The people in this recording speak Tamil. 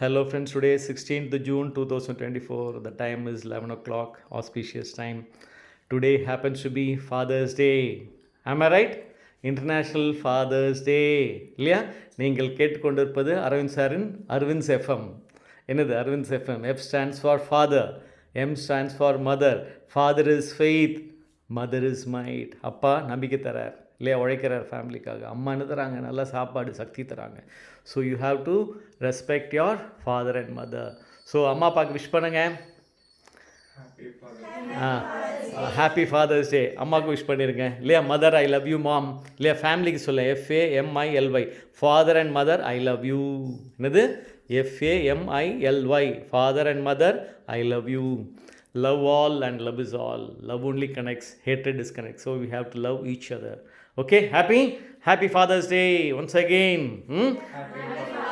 Hello friends, today is 16th June 2024. The time is 11 o'clock, auspicious time. Today happens to be Father's Day. Am I right? International fathers day இல்லையா? நீங்கள் கேட்டுக்கொண்டிருப்பது அரவிந்த் சாரின் அரவிந்த் எஃப்எம் என்னது Aravind FM F stands for father M stands for mother father is faith mother is might அப்பா நம்பிக்கை தரார். இல்லையா உழைக்கிறார் ஃபேமிலிக்காக. அம்மா என்ன தராங்க? நல்லா சாப்பாடு சக்தி தராங்க. So you have to respect your father and mother so அம்மா அப்பாவுக்கு விஷ் பண்ணுங்க. ஹாப்பி ஃபாதர்ஸ் டே அம்மாவுக்கு விஷ் பண்ணிருங்க. இல்லையா mother I love you mom இல்லையா ஃபேமிலிக்கு சொல்ல F A M I L Y father and mother I love you என்னது? F A M I L Y father and mother I love you love all and love is all. Love only connects hatred disconnects. So we have to love each other. Okay happy? Happy father's day once again. Hmm?